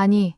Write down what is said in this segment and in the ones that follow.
아니,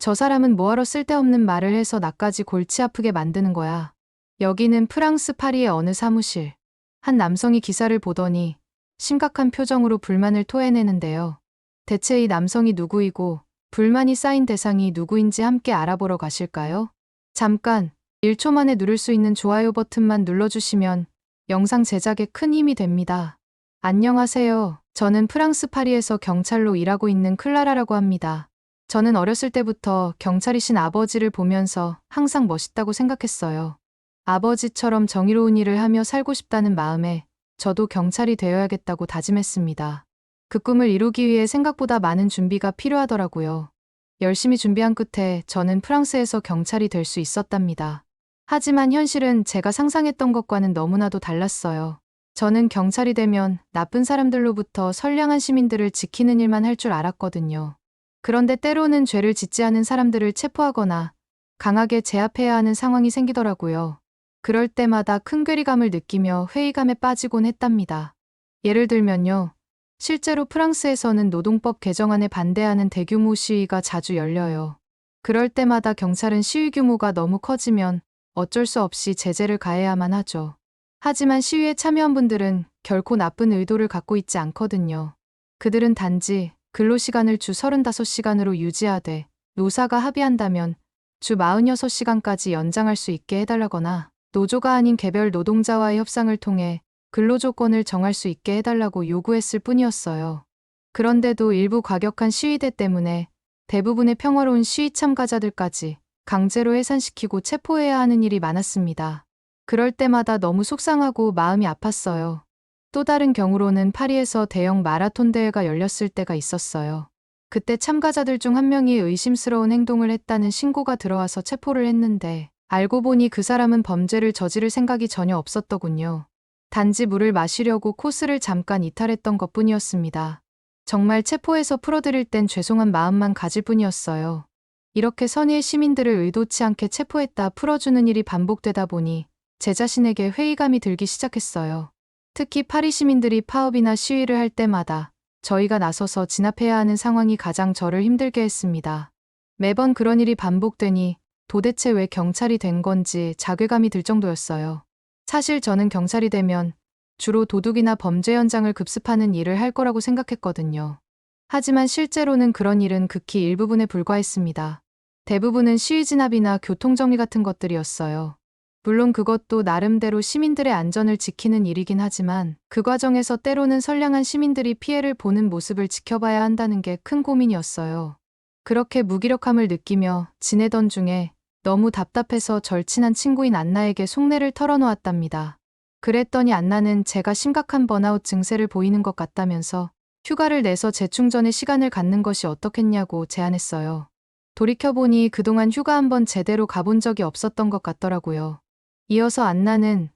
저 사람은 뭐하러 쓸데없는 말을 해서 나까지 골치 아프게 만드는 거야. 여기는 프랑스 파리의 어느 사무실. 한 남성이 기사를 보더니 심각한 표정으로 불만을 토해내는데요. 대체 이 남성이 누구이고 불만이 쌓인 대상이 누구인지 함께 알아보러 가실까요? 잠깐 1초 만에 누를 수 있는 좋아요 버튼만 눌러주시면 영상 제작에 큰 힘이 됩니다. 안녕하세요. 저는 프랑스 파리에서 경찰로 일하고 있는 클라라라고 합니다. 저는 어렸을 때부터 경찰이신 아버지를 보면서 항상 멋있다고 생각했어요. 아버지처럼 정의로운 일을 하며 살고 싶다는 마음에 저도 경찰이 되어야겠다고 다짐했습니다. 그 꿈을 이루기 위해 생각보다 많은 준비가 필요하더라고요. 열심히 준비한 끝에 저는 프랑스에서 경찰이 될 수 있었답니다. 하지만 현실은 제가 상상했던 것과는 너무나도 달랐어요. 저는 경찰이 되면 나쁜 사람들로부터 선량한 시민들을 지키는 일만 할 줄 알았거든요. 그런데 때로는 죄를 짓지 않은 사람들을 체포하거나 강하게 제압해야 하는 상황이 생기더라고요. 그럴 때마다 큰 괴리감을 느끼며 회의감에 빠지곤 했답니다. 예를 들면요. 실제로 프랑스에서는 노동법 개정안에 반대하는 대규모 시위가 자주 열려요. 그럴 때마다 경찰은 시위 규모가 너무 커지면 어쩔 수 없이 제재를 가해야만 하죠. 하지만 시위에 참여한 분들은 결코 나쁜 의도를 갖고 있지 않거든요. 그들은 단지 근로시간을 주 35시간으로 유지하되 노사가 합의한다면 주 46시간까지 연장할 수 있게 해달라거나 노조가 아닌 개별 노동자와의 협상을 통해 근로조건을 정할 수 있게 해달라고 요구했을 뿐이었어요. 그런데도 일부 과격한 시위대 때문에 대부분의 평화로운 시위 참가자들까지 강제로 해산시키고 체포해야 하는 일이 많았습니다. 그럴 때마다 너무 속상하고 마음이 아팠어요. 또 다른 경우로는 파리에서 대형 마라톤 대회가 열렸을 때가 있었어요. 그때 참가자들 중 한 명이 의심스러운 행동을 했다는 신고가 들어와서 체포를 했는데 알고 보니 그 사람은 범죄를 저지를 생각이 전혀 없었더군요. 단지 물을 마시려고 코스를 잠깐 이탈했던 것 뿐이었습니다. 정말 체포해서 풀어드릴 땐 죄송한 마음만 가질 뿐이었어요. 이렇게 선의의 시민들을 의도치 않게 체포했다 풀어주는 일이 반복되다 보니 제 자신에게 회의감이 들기 시작했어요. 특히 파리 시민들이 파업이나 시위를 할 때마다 저희가 나서서 진압해야 하는 상황이 가장 저를 힘들게 했습니다. 매번 그런 일이 반복되니 도대체 왜 경찰이 된 건지 자괴감이 들 정도였어요. 사실 저는 경찰이 되면 주로 도둑이나 범죄 현장을 급습하는 일을 할 거라고 생각했거든요. 하지만 실제로는 그런 일은 극히 일부분에 불과했습니다. 대부분은 시위 진압이나 교통정리 같은 것들이었어요. 물론 그것도 나름대로 시민들의 안전을 지키는 일이긴 하지만 그 과정에서 때로는 선량한 시민들이 피해를 보는 모습을 지켜봐야 한다는 게 큰 고민이었어요. 그렇게 무기력함을 느끼며 지내던 중에 너무 답답해서 절친한 친구인 안나에게 속내를 털어놓았답니다. 그랬더니 안나는 제가 심각한 번아웃 증세를 보이는 것 같다면서 휴가를 내서 재충전의 시간을 갖는 것이 어떻겠냐고 제안했어요. 돌이켜보니 그동안 휴가 한번 제대로 가본 적이 없었던 것 같더라고요. 이어서 안나는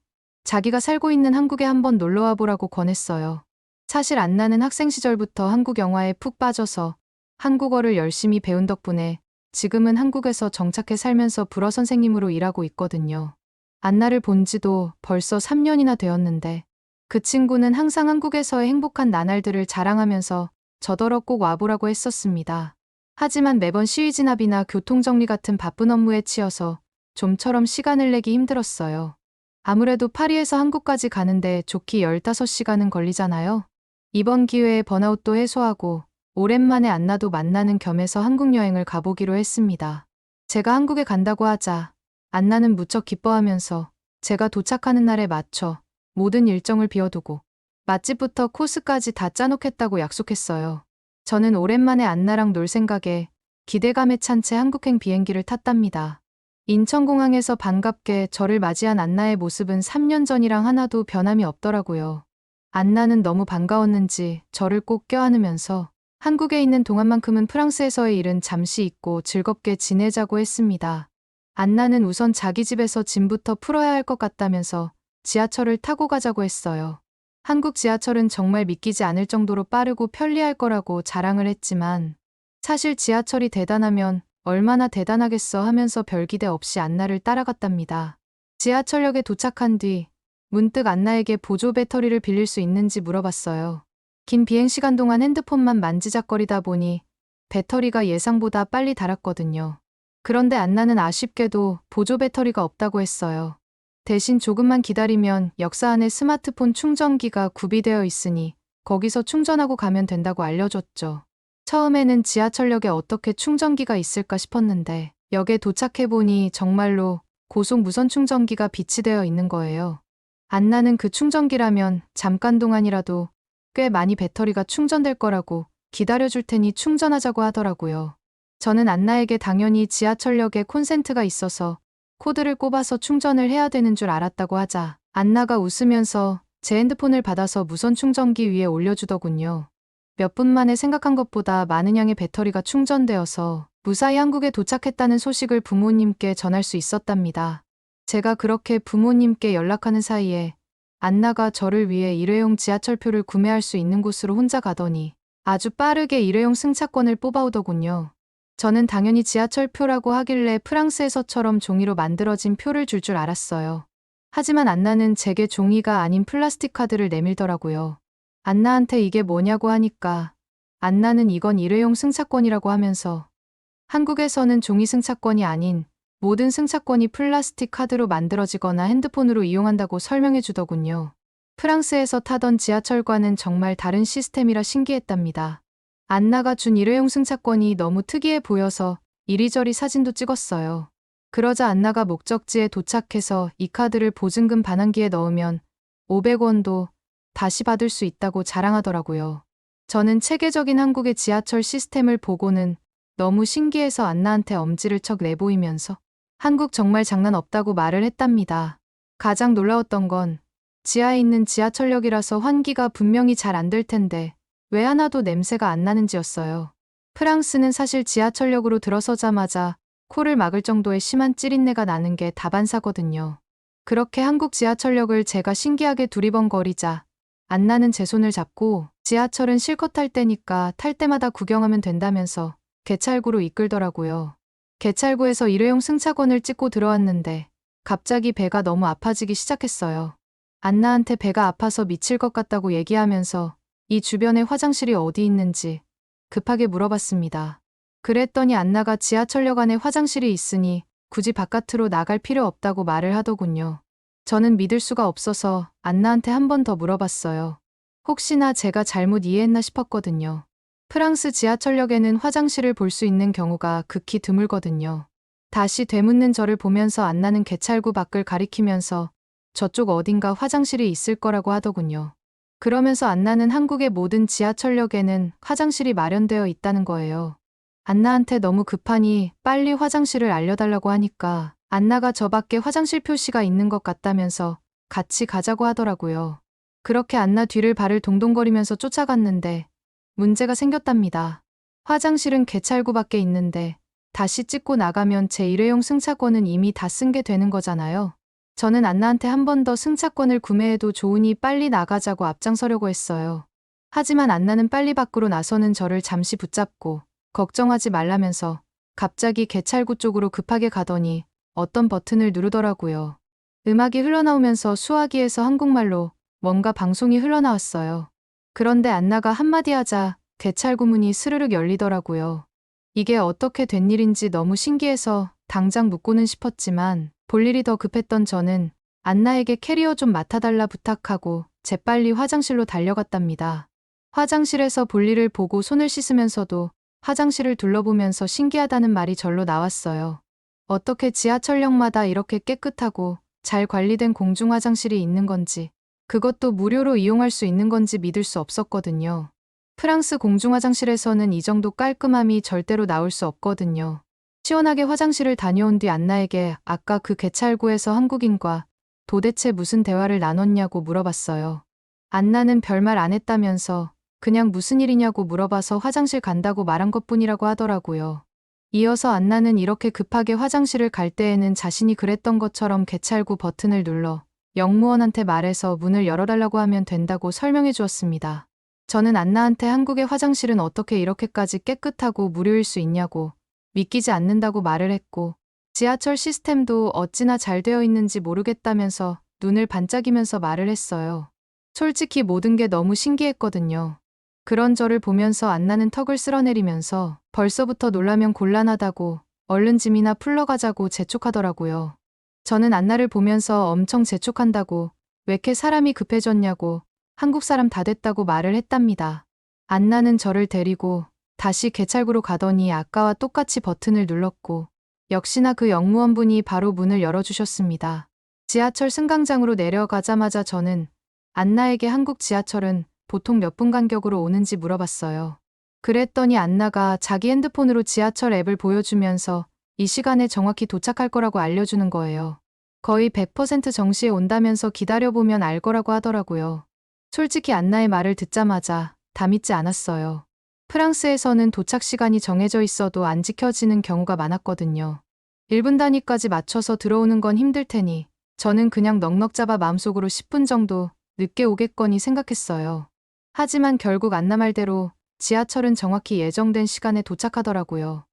자기가 살고 있는 한국에 한번 놀러와 보라고 권했어요. 사실 안나는 학생 시절부터 한국 영화에 푹 빠져서 한국어를 열심히 배운 덕분에 지금은 한국에서 정착해 살면서 불어 선생님으로 일하고 있거든요. 안나를 본 지도 벌써 3년이나 되었는데 그 친구는 항상 한국에서의 행복한 나날들을 자랑하면서 저더러 꼭 와보라고 했었습니다. 하지만 매번 시위 진압이나 교통정리 같은 바쁜 업무에 치여서 좀처럼 시간을 내기 힘들었어요. 아무래도 파리에서 한국까지 가는데 좋기 15시간은 걸리잖아요. 이번 기회에 번아웃도 해소하고 오랜만에 안나도 만나는 겸해서 한국 여행을 가보기로 했습니다. 제가 한국에 간다고 하자 안나는 무척 기뻐하면서 제가 도착하는 날에 맞춰 모든 일정을 비워두고 맛집부터 코스까지 다 짜놓겠다고 약속했어요. 저는 오랜만에 안나랑 놀 생각에 기대감에 찬 채 한국행 비행기를 탔답니다. 인천공항에서 반갑게 저를 맞이한 안나의 모습은 3년 전이랑 하나도 변함이 없더라고요. 안나는 너무 반가웠는지 저를 꼭 껴안으면서 한국에 있는 동안만큼은 프랑스에서의 일은 잠시 잊고 즐겁게 지내자고 했습니다. 안나는 우선 자기 집에서 짐부터 풀어야 할 것 같다면서 지하철을 타고 가자고 했어요. 한국 지하철은 정말 믿기지 않을 정도로 빠르고 편리할 거라고 자랑을 했지만 사실 지하철이 대단하면 얼마나 대단하겠어 하면서 별기대 없이 안나를 따라갔답니다. 지하철역에 도착한 뒤 문득 안나에게 보조 배터리를 빌릴 수 있는지 물어봤어요. 긴 비행시간 동안 핸드폰만 만지작거리다 보니 배터리가 예상보다 빨리 닳았거든요. 그런데 안나는 아쉽게도 보조 배터리가 없다고 했어요. 대신 조금만 기다리면 역사 안에 스마트폰 충전기가 구비되어 있으니 거기서 충전하고 가면 된다고 알려줬죠. 처음에는 지하철역에 어떻게 충전기가 있을까 싶었는데 역에 도착해보니 정말로 고속 무선 충전기가 비치되어 있는 거예요. 안나는 그 충전기라면 잠깐 동안이라도 꽤 많이 배터리가 충전될 거라고 기다려줄 테니 충전하자고 하더라고요. 저는 안나에게 당연히 지하철역에 콘센트가 있어서 코드를 꼽아서 충전을 해야 되는 줄 알았다고 하자 안나가 웃으면서 제 핸드폰을 받아서 무선 충전기 위에 올려주더군요. 몇 분 만에 생각한 것보다 많은 양의 배터리가 충전되어서 무사히 한국에 도착했다는 소식을 부모님께 전할 수 있었답니다. 제가 그렇게 부모님께 연락하는 사이에 안나가 저를 위해 일회용 지하철표를 구매할 수 있는 곳으로 혼자 가더니 아주 빠르게 일회용 승차권을 뽑아오더군요. 저는 당연히 지하철표라고 하길래 프랑스에서처럼 종이로 만들어진 표를 줄줄 알았어요. 하지만 안나는 제게 종이가 아닌 플라스틱 카드를 내밀더라고요. 안나한테 이게 뭐냐고 하니까 안나는 이건 일회용 승차권이라고 하면서 한국에서는 종이 승차권이 아닌 모든 승차권이 플라스틱 카드로 만들어지거나 핸드폰으로 이용한다고 설명해 주더군요. 프랑스에서 타던 지하철과는 정말 다른 시스템이라 신기했답니다. 안나가 준 일회용 승차권이 너무 특이해 보여서 이리저리 사진도 찍었어요. 그러자 안나가 목적지에 도착해서 이 카드를 보증금 반환기에 넣으면 500원도 다시 받을 수 있다고 자랑하더라고요. 저는 체계적인 한국의 지하철 시스템을 보고는 너무 신기해서 안나한테 엄지를 척 내보이면서 한국 정말 장난 없다고 말을 했답니다. 가장 놀라웠던 건 지하에 있는 지하철역이라서 환기가 분명히 잘 안 될 텐데 왜 하나도 냄새가 안 나는지였어요. 프랑스는 사실 지하철역으로 들어서자마자 코를 막을 정도의 심한 찌린내가 나는 게 다반사거든요. 그렇게 한국 지하철역을 제가 신기하게 두리번거리자 안나는 제 손을 잡고 지하철은 실컷 탈 때니까 탈 때마다 구경하면 된다면서 개찰구로 이끌더라고요. 개찰구에서 일회용 승차권을 찍고 들어왔는데 갑자기 배가 너무 아파지기 시작했어요. 안나한테 배가 아파서 미칠 것 같다고 얘기하면서 이 주변에 화장실이 어디 있는지 급하게 물어봤습니다. 그랬더니 안나가 지하철역 안에 화장실이 있으니 굳이 바깥으로 나갈 필요 없다고 말을 하더군요. 저는 믿을 수가 없어서 안나한테 한 번 더 물어봤어요. 혹시나 제가 잘못 이해했나 싶었거든요. 프랑스 지하철역에는 화장실을 볼 수 있는 경우가 극히 드물거든요. 다시 되묻는 저를 보면서 안나는 개찰구 밖을 가리키면서 저쪽 어딘가 화장실이 있을 거라고 하더군요. 그러면서 안나는 한국의 모든 지하철역에는 화장실이 마련되어 있다는 거예요. 안나한테 너무 급하니 빨리 화장실을 알려달라고 하니까 안나가 저 밖에 화장실 표시가 있는 것 같다면서 같이 가자고 하더라고요. 그렇게 안나 뒤를 발을 동동거리면서 쫓아갔는데 문제가 생겼답니다. 화장실은 개찰구 밖에 있는데 다시 찍고 나가면 제 일회용 승차권은 이미 다 쓴 게 되는 거잖아요. 저는 안나한테 한 번 더 승차권을 구매해도 좋으니 빨리 나가자고 앞장서려고 했어요. 하지만 안나는 빨리 밖으로 나서는 저를 잠시 붙잡고 걱정하지 말라면서 갑자기 개찰구 쪽으로 급하게 가더니 어떤 버튼을 누르더라고요. 음악이 흘러나오면서 수화기에서 한국말로 뭔가 방송이 흘러나왔어요. 그런데 안나가 한마디 하자 개찰구 문이 스르륵 열리더라고요. 이게 어떻게 된 일인지 너무 신기해서 당장 묻고는 싶었지만 볼 일이 더 급했던 저는 안나에게 캐리어 좀 맡아달라 부탁하고 재빨리 화장실로 달려갔답니다. 화장실에서 볼일을 보고 손을 씻으면서도 화장실을 둘러보면서 신기하다는 말이 절로 나왔어요. 어떻게 지하철역마다 이렇게 깨끗하고 잘 관리된 공중 화장실이 있는 건지, 그것도 무료로 이용할 수 있는 건지 믿을 수 없었거든요. 프랑스 공중 화장실에서는 이 정도 깔끔함이 절대로 나올 수 없거든요. 시원하게 화장실을 다녀온 뒤 안나에게 아까 그 개찰구에서 한국인과 도대체 무슨 대화를 나눴냐고 물어봤어요. 안나는 별말 안 했다면서 그냥 무슨 일이냐고 물어봐서 화장실 간다고 말한 것 뿐이라고 하더라고요. 이어서 안나는 이렇게 급하게 화장실을 갈 때에는 자신이 그랬던 것처럼 개찰구 버튼을 눌러 영무원한테 말해서 문을 열어달라고 하면 된다고 설명해 주었습니다. 저는 안나한테 한국의 화장실은 어떻게 이렇게까지 깨끗하고 무료일 수 있냐고 믿기지 않는다고 말을 했고 지하철 시스템도 어찌나 잘 되어 있는지 모르겠다면서 눈을 반짝이면서 말을 했어요. 솔직히 모든 게 너무 신기했거든요. 그런 저를 보면서 안나는 턱을 쓸어내리면서 벌써부터 놀라면 곤란하다고 얼른 짐이나 풀러 가자고 재촉하더라고요. 저는 안나를 보면서 엄청 재촉한다고 왜 이렇게 사람이 급해졌냐고 한국 사람 다 됐다고 말을 했답니다. 안나는 저를 데리고 다시 개찰구로 가더니 아까와 똑같이 버튼을 눌렀고 역시나 그 영무원분이 바로 문을 열어주셨습니다. 지하철 승강장으로 내려가자마자 저는 안나에게 한국 지하철은 보통 몇 분 간격으로 오는지 물어봤어요. 그랬더니 안나가 자기 핸드폰으로 지하철 앱을 보여주면서 이 시간에 정확히 도착할 거라고 알려주는 거예요. 거의 100% 정시에 온다면서 기다려보면 알 거라고 하더라고요. 솔직히 안나의 말을 듣자마자 다 믿지 않았어요. 프랑스에서는 도착 시간이 정해져 있어도 안 지켜지는 경우가 많았거든요. 1분 단위까지 맞춰서 들어오는 건 힘들 테니 저는 그냥 넉넉 잡아 마음속으로 10분 정도 늦게 오겠거니 생각했어요. 하지만 결국 안나 말대로 지하철은 정확히 예정된 시간에 도착하더라고요.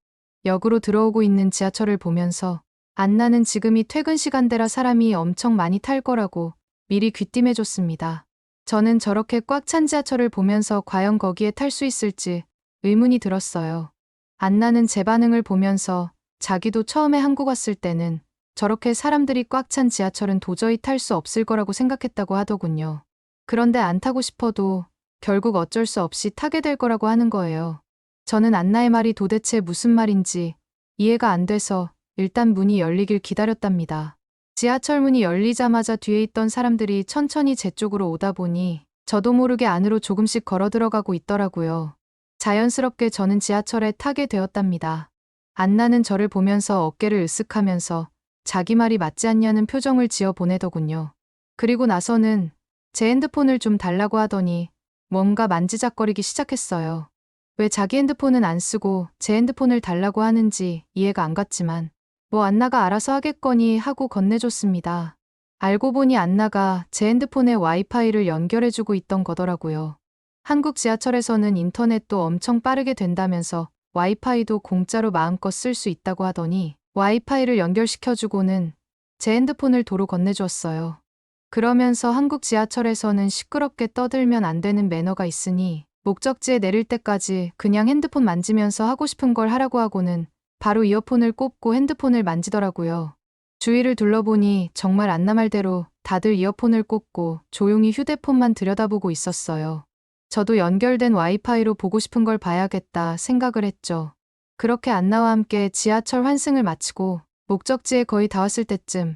역으로 들어오고 있는 지하철을 보면서 안나는 지금이 퇴근 시간대라 사람이 엄청 많이 탈 거라고 미리 귀띔해줬습니다. 저는 저렇게 꽉 찬 지하철을 보면서 과연 거기에 탈 수 있을지 의문이 들었어요. 안나는 제 반응을 보면서 자기도 처음에 한국 왔을 때는 저렇게 사람들이 꽉 찬 지하철은 도저히 탈 수 없을 거라고 생각했다고 하더군요. 그런데 안 타고 싶어도 결국 어쩔 수 없이 타게 될 거라고 하는 거예요. 저는 안나의 말이 도대체 무슨 말인지 이해가 안 돼서 일단 문이 열리길 기다렸답니다. 지하철 문이 열리자마자 뒤에 있던 사람들이 천천히 제 쪽으로 오다 보니 저도 모르게 안으로 조금씩 걸어 들어가고 있더라고요. 자연스럽게 저는 지하철에 타게 되었답니다. 안나는 저를 보면서 어깨를 으쓱하면서 자기 말이 맞지 않냐는 표정을 지어 보내더군요. 그리고 나서는 제 핸드폰을 좀 달라고 하더니 뭔가 만지작거리기 시작했어요. 왜 자기 핸드폰은 안 쓰고 제 핸드폰을 달라고 하는지 이해가 안 갔지만 뭐 안나가 알아서 하겠거니 하고 건네줬습니다. 알고 보니 안나가 제 핸드폰에 와이파이를 연결해주고 있던 거더라고요. 한국 지하철에서는 인터넷도 엄청 빠르게 된다면서 와이파이도 공짜로 마음껏 쓸 수 있다고 하더니 와이파이를 연결시켜주고는 제 핸드폰을 도로 건네주었어요. 그러면서 한국 지하철에서는 시끄럽게 떠들면 안 되는 매너가 있으니 목적지에 내릴 때까지 그냥 핸드폰 만지면서 하고 싶은 걸 하라고 하고는 바로 이어폰을 꼽고 핸드폰을 만지더라고요. 주위를 둘러보니 정말 안나 말대로 다들 이어폰을 꽂고 조용히 휴대폰만 들여다보고 있었어요. 저도 연결된 와이파이로 보고 싶은 걸 봐야겠다 생각을 했죠. 그렇게 안나와 함께 지하철 환승을 마치고 목적지에 거의 다 왔을 때쯤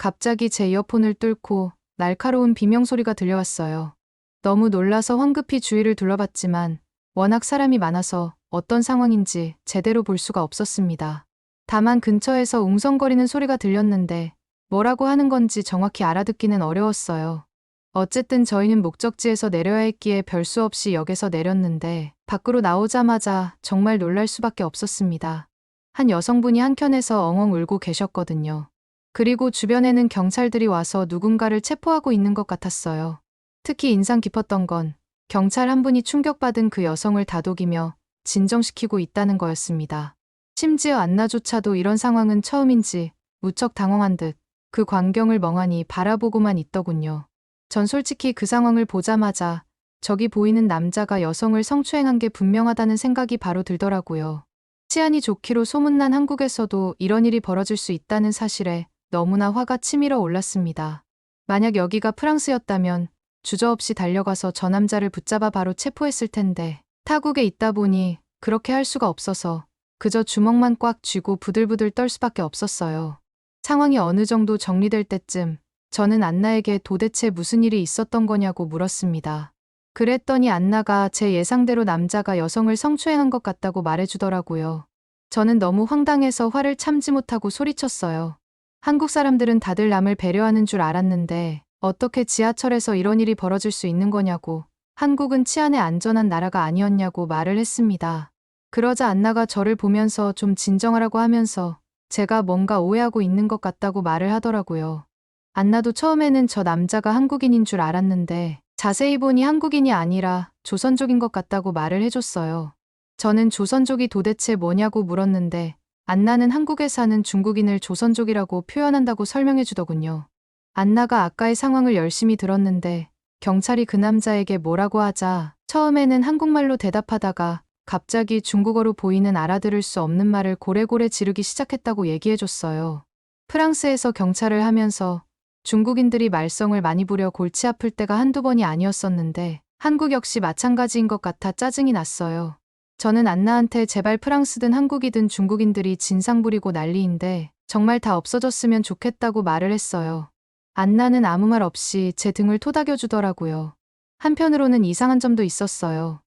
갑자기 제 이어폰을 뚫고 날카로운 비명소리가 들려왔어요. 너무 놀라서 황급히 주위를 둘러봤지만 워낙 사람이 많아서 어떤 상황인지 제대로 볼 수가 없었습니다. 다만 근처에서 웅성거리는 소리가 들렸는데 뭐라고 하는 건지 정확히 알아듣기는 어려웠어요. 어쨌든 저희는 목적지에서 내려야 했기에 별수 없이 역에서 내렸는데 밖으로 나오자마자 정말 놀랄 수밖에 없었습니다. 한 여성분이 한켠에서 엉엉 울고 계셨거든요. 그리고 주변에는 경찰들이 와서 누군가를 체포하고 있는 것 같았어요. 특히 인상 깊었던 건 경찰 한 분이 충격받은 그 여성을 다독이며 진정시키고 있다는 거였습니다. 심지어 안나조차도 이런 상황은 처음인지 무척 당황한 듯 그 광경을 멍하니 바라보고만 있더군요. 전 솔직히 그 상황을 보자마자 저기 보이는 남자가 여성을 성추행한 게 분명하다는 생각이 바로 들더라고요. 치안이 좋기로 소문난 한국에서도 이런 일이 벌어질 수 있다는 사실에 너무나 화가 치밀어 올랐습니다. 만약 여기가 프랑스였다면 주저없이 달려가서 저 남자를 붙잡아 바로 체포했을 텐데 타국에 있다 보니 그렇게 할 수가 없어서 그저 주먹만 꽉 쥐고 부들부들 떨 수밖에 없었어요. 상황이 어느 정도 정리될 때쯤 저는 안나에게 도대체 무슨 일이 있었던 거냐고 물었습니다. 그랬더니 안나가 제 예상대로 남자가 여성을 성추행한 것 같다고 말해주더라고요. 저는 너무 황당해서 화를 참지 못하고 소리쳤어요. 한국 사람들은 다들 남을 배려하는 줄 알았는데 어떻게 지하철에서 이런 일이 벌어질 수 있는 거냐고 한국은 치안에 안전한 나라가 아니었냐고 말을 했습니다. 그러자 안나가 저를 보면서 좀 진정하라고 하면서 제가 뭔가 오해하고 있는 것 같다고 말을 하더라고요. 안나도 처음에는 저 남자가 한국인인 줄 알았는데 자세히 보니 한국인이 아니라 조선족인 것 같다고 말을 해줬어요. 저는 조선족이 도대체 뭐냐고 물었는데 안나는 한국에 사는 중국인을 조선족이라고 표현한다고 설명해 주더군요. 안나가 아까의 상황을 열심히 들었는데 경찰이 그 남자에게 뭐라고 하자 처음에는 한국말로 대답하다가 갑자기 중국어로 보이는 알아들을 수 없는 말을 고래고래 지르기 시작했다고 얘기해 줬어요. 프랑스에서 경찰을 하면서 중국인들이 말썽을 많이 부려 골치 아플 때가 한두 번이 아니었었는데 한국 역시 마찬가지인 것 같아 짜증이 났어요. 저는 안나한테 제발 프랑스든 한국이든 중국인들이 진상 부리고 난리인데 정말 다 없어졌으면 좋겠다고 말을 했어요. 안나는 아무 말 없이 제 등을 토닥여 주더라고요. 한편으로는 이상한 점도 있었어요.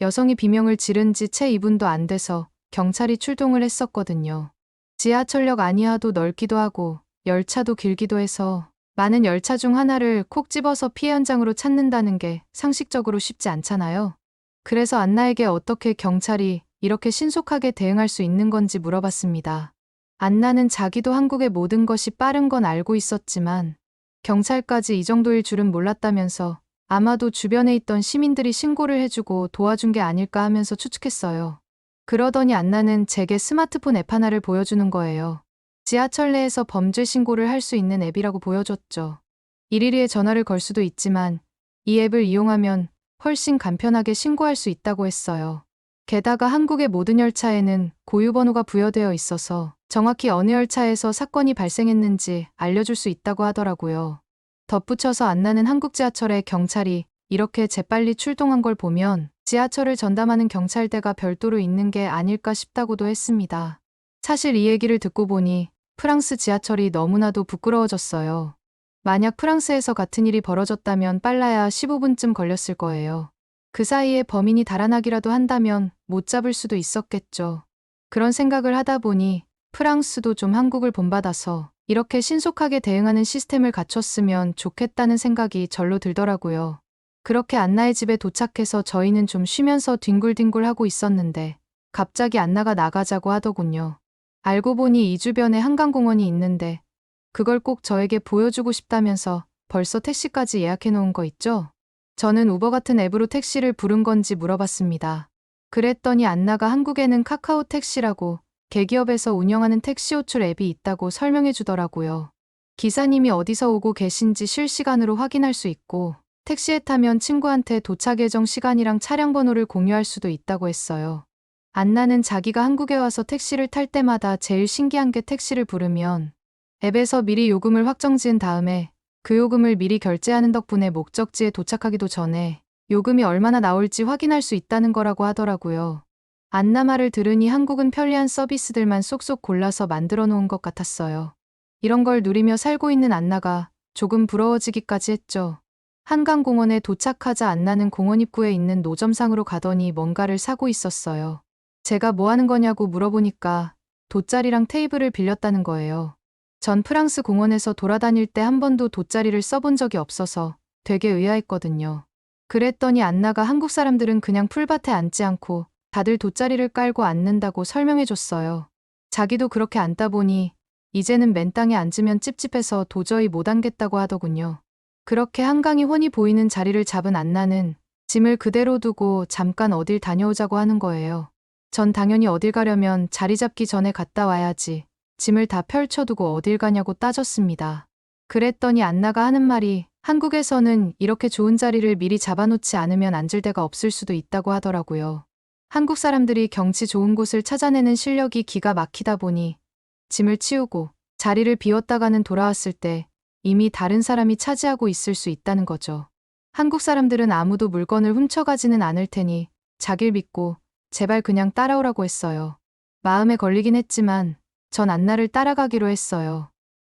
여성이 비명을 지른 지 채 2분도 안 돼서 경찰이 출동을 했었거든요. 지하철역 아니어도 넓기도 하고 열차도 길기도 해서 많은 열차 중 하나를 콕 집어서 피해 현장으로 찾는다는 게 상식적으로 쉽지 않잖아요. 그래서 안나에게 어떻게 경찰이 이렇게 신속하게 대응할 수 있는 건지 물어봤습니다. 안나는 자기도 한국의 모든 것이 빠른 건 알고 있었지만 경찰까지 이 정도일 줄은 몰랐다면서 아마도 주변에 있던 시민들이 신고를 해주고 도와준 게 아닐까 하면서 추측했어요. 그러더니 안나는 제게 스마트폰 앱 하나를 보여주는 거예요. 지하철 내에서 범죄 신고를 할 수 있는 앱이라고 보여줬죠. 일일이에 전화를 걸 수도 있지만 이 앱을 이용하면 훨씬 간편하게 신고할 수 있다고 했어요. 게다가 한국의 모든 열차에는 고유번호가 부여되어 있어서 정확히 어느 열차에서 사건이 발생했는지 알려줄 수 있다고 하더라고요. 덧붙여서 안나는 한국 지하철에 경찰이 이렇게 재빨리 출동한 걸 보면 지하철을 전담하는 경찰대가 별도로 있는 게 아닐까 싶다고도 했습니다. 사실 이 얘기를 듣고 보니 프랑스 지하철이 너무나도 부끄러워졌어요. 만약 프랑스에서 같은 일이 벌어졌다면 빨라야 15분쯤 걸렸을 거예요. 그 사이에 범인이 달아나기라도 한다면 못 잡을 수도 있었겠죠. 그런 생각을 하다 보니 프랑스도 좀 한국을 본받아서 이렇게 신속하게 대응하는 시스템을 갖췄으면 좋겠다는 생각이 절로 들더라고요. 그렇게 안나의 집에 도착해서 저희는 좀 쉬면서 뒹굴뒹굴 하고 있었는데 갑자기 안나가 나가자고 하더군요. 알고 보니 이 주변에 한강공원이 있는데 그걸 꼭 저에게 보여주고 싶다면서 벌써 택시까지 예약해 놓은 거 있죠? 저는 우버 같은 앱으로 택시를 부른 건지 물어봤습니다. 그랬더니 안나가 한국에는 카카오 택시라고 대기업에서 운영하는 택시 호출 앱이 있다고 설명해 주더라고요. 기사님이 어디서 오고 계신지 실시간으로 확인할 수 있고 택시에 타면 친구한테 도착 예정 시간이랑 차량 번호를 공유할 수도 있다고 했어요. 안나는 자기가 한국에 와서 택시를 탈 때마다 제일 신기한 게 택시를 부르면 앱에서 미리 요금을 확정 지은 다음에 그 요금을 미리 결제하는 덕분에 목적지에 도착하기도 전에 요금이 얼마나 나올지 확인할 수 있다는 거라고 하더라고요. 안나 말을 들으니 한국은 편리한 서비스들만 쏙쏙 골라서 만들어 놓은 것 같았어요. 이런 걸 누리며 살고 있는 안나가 조금 부러워지기까지 했죠. 한강공원에 도착하자 안나는 공원 입구에 있는 노점상으로 가더니 뭔가를 사고 있었어요. 제가 뭐 하는 거냐고 물어보니까 돗자리랑 테이블을 빌렸다는 거예요. 전 프랑스 공원에서 돌아다닐 때 한 번도 돗자리를 써본 적이 없어서 되게 의아했거든요. 그랬더니 안나가 한국 사람들은 그냥 풀밭에 앉지 않고 다들 돗자리를 깔고 앉는다고 설명해 줬어요. 자기도 그렇게 앉다 보니 이제는 맨 땅에 앉으면 찝찝해서 도저히 못 앉겠다고 하더군요. 그렇게 한강이 훤히 보이는 자리를 잡은 안나는 짐을 그대로 두고 잠깐 어딜 다녀오자고 하는 거예요. 전 당연히 어딜 가려면 자리 잡기 전에 갔다 와야지. 짐을 다 펼쳐두고 어딜 가냐고 따졌습니다. 그랬더니 안나가 하는 말이 한국에서는 이렇게 좋은 자리를 미리 잡아놓지 않으면 앉을 데가 없을 수도 있다고 하더라고요. 한국 사람들이 경치 좋은 곳을 찾아내는 실력이 기가 막히다 보니 짐을 치우고 자리를 비웠다가는 돌아왔을 때 이미 다른 사람이 차지하고 있을 수 있다는 거죠. 한국 사람들은 아무도 물건을 훔쳐가지는 않을 테니 자길 믿고 제발 그냥 따라오라고 했어요. 마음에 걸리긴 했지만 전 안나를 따라가기로 했어요.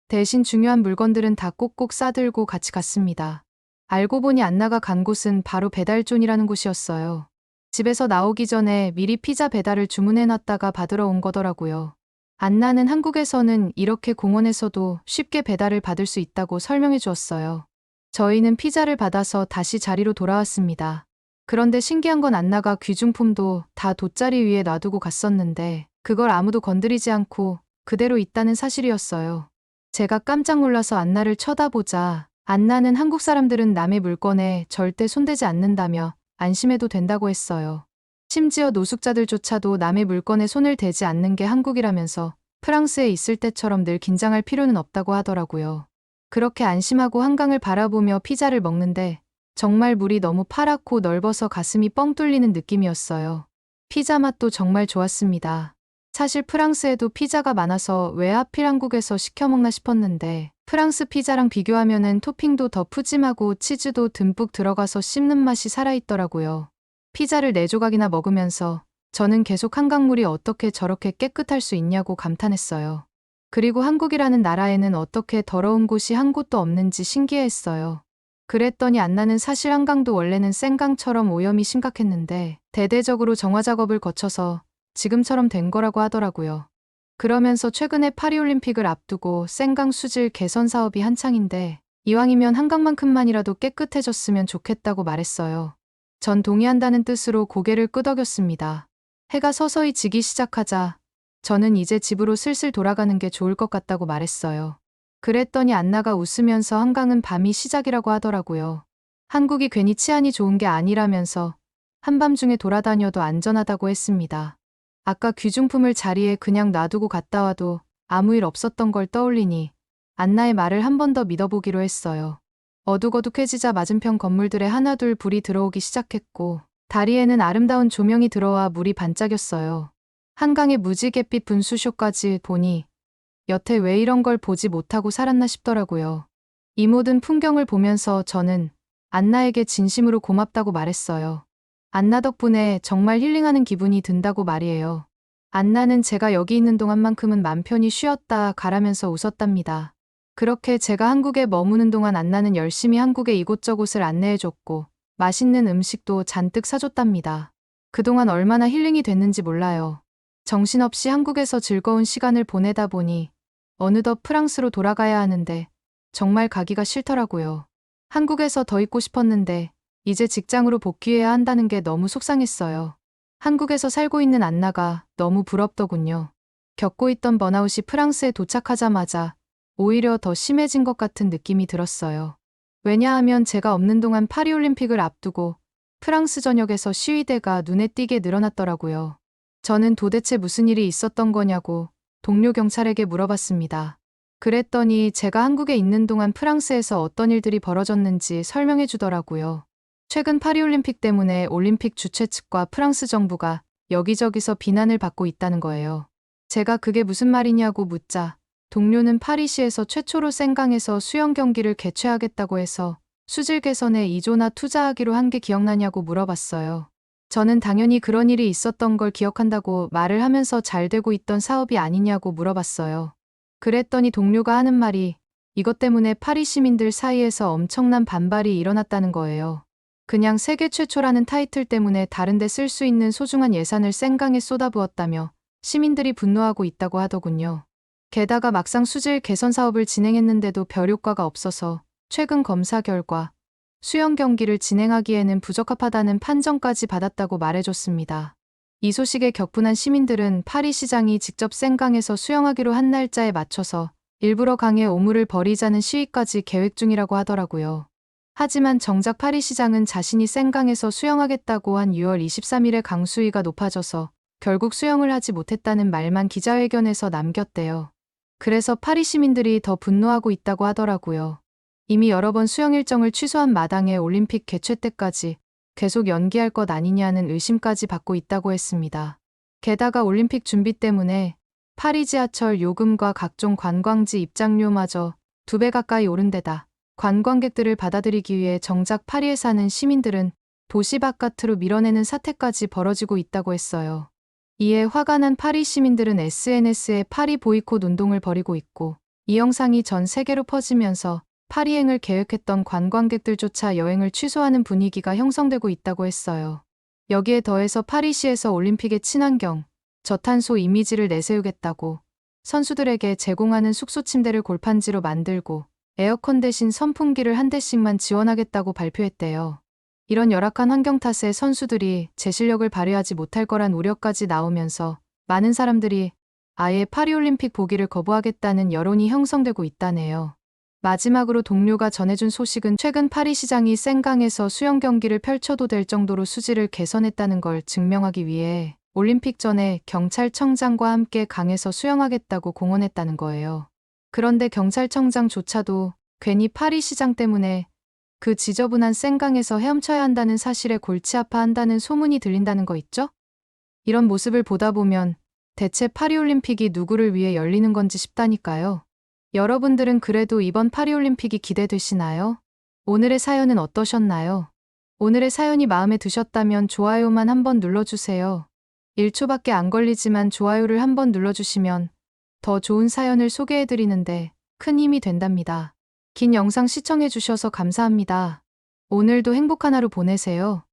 대신 중요한 물건들은 다 꼭꼭 싸들고 같이 갔습니다. 알고 보니 안나가 간 곳은 바로 배달존이라는 곳이었어요. 집에서 나오기 전에 미리 피자 배달을 주문해 놨다가 받으러 온 거더라고요. 안나는 한국에서는 이렇게 공원에서도 쉽게 배달을 받을 수 있다고 설명해 주었어요. 저희는 피자를 받아서 다시 자리로 돌아왔습니다. 그런데 신기한 건 안나가 귀중품도 다 돗자리 위에 놔두고 갔었는데 그걸 아무도 건드리지 않고 그대로 있다는 사실이었어요. 제가 깜짝 놀라서 안나를 쳐다보자 안나는 한국 사람들은 남의 물건에 절대 손대지 않는다며 안심해도 된다고 했어요. 심지어 노숙자들조차도 남의 물건에 손을 대지 않는 게 한국이라면서 프랑스에 있을 때처럼 늘 긴장할 필요는 없다고 하더라고요. 그렇게 안심하고 한강을 바라보며 피자를 먹는데 정말 물이 너무 파랗고 넓어서 가슴이 뻥 뚫리는 느낌이었어요. 피자 맛도 정말 좋았습니다. 사실 프랑스에도 피자가 많아서 왜 하필 한국에서 시켜 먹나 싶었는데 프랑스 피자랑 비교하면은 토핑도 더 푸짐하고 치즈도 듬뿍 들어가서 씹는 맛이 살아있더라고요. 피자를 네 조각이나 먹으면서 저는 계속 한강물이 어떻게 저렇게 깨끗할 수 있냐고 감탄했어요. 그리고 한국이라는 나라에는 어떻게 더러운 곳이 한 곳도 없는지 신기해했어요. 그랬더니 안나는 사실 한강도 원래는 생강처럼 오염이 심각했는데 대대적으로 정화 작업을 거쳐서 지금처럼 된 거라고 하더라고요. 그러면서 최근에 파리올림픽을 앞두고 생강 수질 개선 사업이 한창인데 이왕이면 한강만큼만이라도 깨끗해졌으면 좋겠다고 말했어요. 전 동의한다는 뜻으로 고개를 끄덕였습니다. 해가 서서히 지기 시작하자 저는 이제 집으로 슬슬 돌아가는 게 좋을 것 같다고 말했어요. 그랬더니 안나가 웃으면서 한강은 밤이 시작이라고 하더라고요. 한국이 괜히 치안이 좋은 게 아니라면서 한밤중에 돌아다녀도 안전하다고 했습니다. 아까 귀중품을 자리에 그냥 놔두고 갔다 와도 아무 일 없었던 걸 떠올리니 안나의 말을 한 번 더 믿어보기로 했어요. 어둑어둑해지자 맞은편 건물들에 하나둘 불이 들어오기 시작했고 다리에는 아름다운 조명이 들어와 물이 반짝였어요. 한강의 무지갯빛 분수쇼까지 보니 여태 왜 이런 걸 보지 못하고 살았나 싶더라고요. 이 모든 풍경을 보면서 저는 안나에게 진심으로 고맙다고 말했어요. 안나 덕분에 정말 힐링하는 기분이 든다고 말이에요. 안나는 제가 여기 있는 동안만큼은 맘 편히 쉬었다 가라면서 웃었답니다. 그렇게 제가 한국에 머무는 동안 안나는 열심히 한국의 이곳저곳을 안내해줬고 맛있는 음식도 잔뜩 사줬답니다. 그동안 얼마나 힐링이 됐는지 몰라요. 정신없이 한국에서 즐거운 시간을 보내다 보니 어느덧 프랑스로 돌아가야 하는데 정말 가기가 싫더라고요. 한국에서 더 있고 싶었는데 이제 직장으로 복귀해야 한다는 게 너무 속상했어요. 한국에서 살고 있는 안나가 너무 부럽더군요. 겪고 있던 번아웃이 프랑스에 도착하자마자 오히려 더 심해진 것 같은 느낌이 들었어요. 왜냐하면 제가 없는 동안 파리올림픽을 앞두고 프랑스 전역에서 시위대가 눈에 띄게 늘어났더라고요. 저는 도대체 무슨 일이 있었던 거냐고 동료 경찰에게 물어봤습니다. 그랬더니 제가 한국에 있는 동안 프랑스에서 어떤 일들이 벌어졌는지 설명해 주더라고요. 최근 파리올림픽 때문에 올림픽 주최 측과 프랑스 정부가 여기저기서 비난을 받고 있다는 거예요. 제가 그게 무슨 말이냐고 묻자 동료는 파리시에서 최초로 생강에서 수영 경기를 개최하겠다고 해서 수질 개선에 2조나 투자하기로 한 게 기억나냐고 물어봤어요. 저는 당연히 그런 일이 있었던 걸 기억한다고 말을 하면서 잘 되고 있던 사업이 아니냐고 물어봤어요. 그랬더니 동료가 하는 말이 이것 때문에 파리 시민들 사이에서 엄청난 반발이 일어났다는 거예요. 그냥 세계 최초라는 타이틀 때문에 다른데 쓸 수 있는 소중한 예산을 생강에 쏟아부었다며 시민들이 분노하고 있다고 하더군요. 게다가 막상 수질 개선 사업을 진행했는데도 별 효과가 없어서 최근 검사 결과 수영 경기를 진행하기에는 부적합하다는 판정까지 받았다고 말해줬습니다. 이 소식에 격분한 시민들은 파리 시장이 직접 생강에서 수영하기로 한 날짜에 맞춰서 일부러 강에 오물을 버리자는 시위까지 계획 중이라고 하더라고요. 하지만 정작 파리 시장은 자신이 생강에서 수영하겠다고 한 6월 23일에 강수위가 높아져서 결국 수영을 하지 못했다는 말만 기자회견에서 남겼대요. 그래서 파리 시민들이 더 분노하고 있다고 하더라고요. 이미 여러 번 수영 일정을 취소한 마당에 올림픽 개최 때까지 계속 연기할 것 아니냐는 의심까지 받고 있다고 했습니다. 게다가 올림픽 준비 때문에 파리 지하철 요금과 각종 관광지 입장료마저 두 배 가까이 오른 데다 관광객들을 받아들이기 위해 정작 파리에 사는 시민들은 도시 바깥으로 밀어내는 사태까지 벌어지고 있다고 했어요. 이에 화가 난 파리 시민들은 SNS에 파리 보이콧 운동을 벌이고 있고 이 영상이 전 세계로 퍼지면서 파리행을 계획했던 관광객들조차 여행을 취소하는 분위기가 형성되고 있다고 했어요. 여기에 더해서 파리시에서 올림픽의 친환경, 저탄소 이미지를 내세우겠다고 선수들에게 제공하는 숙소 침대를 골판지로 만들고 에어컨 대신 선풍기를 한 대씩만 지원하겠다고 발표했대요. 이런 열악한 환경 탓에 선수들이 제 실력을 발휘하지 못할 거란 우려까지 나오면서 많은 사람들이 아예 파리올림픽 보기를 거부하겠다는 여론이 형성되고 있다네요. 마지막으로 동료가 전해준 소식은 최근 파리 시장이 생강에서 수영 경기를 펼쳐도 될 정도로 수질을 개선했다는 걸 증명하기 위해 올림픽 전에 경찰청장과 함께 강에서 수영하겠다고 공언했다는 거예요. 그런데 경찰청장조차도 괜히 파리 시장 때문에 그 지저분한 생강에서 헤엄쳐야 한다는 사실에 골치 아파한다는 소문이 들린다는 거 있죠? 이런 모습을 보다 보면 대체 파리올림픽이 누구를 위해 열리는 건지 싶다니까요. 여러분들은 그래도 이번 파리올림픽이 기대되시나요? 오늘의 사연은 어떠셨나요? 오늘의 사연이 마음에 드셨다면 좋아요만 한번 눌러주세요. 1초밖에 안 걸리지만 좋아요를 한번 눌러주시면 더 좋은 사연을 소개해드리는데 큰 힘이 된답니다. 긴 영상 시청해주셔서 감사합니다. 오늘도 행복한 하루 보내세요.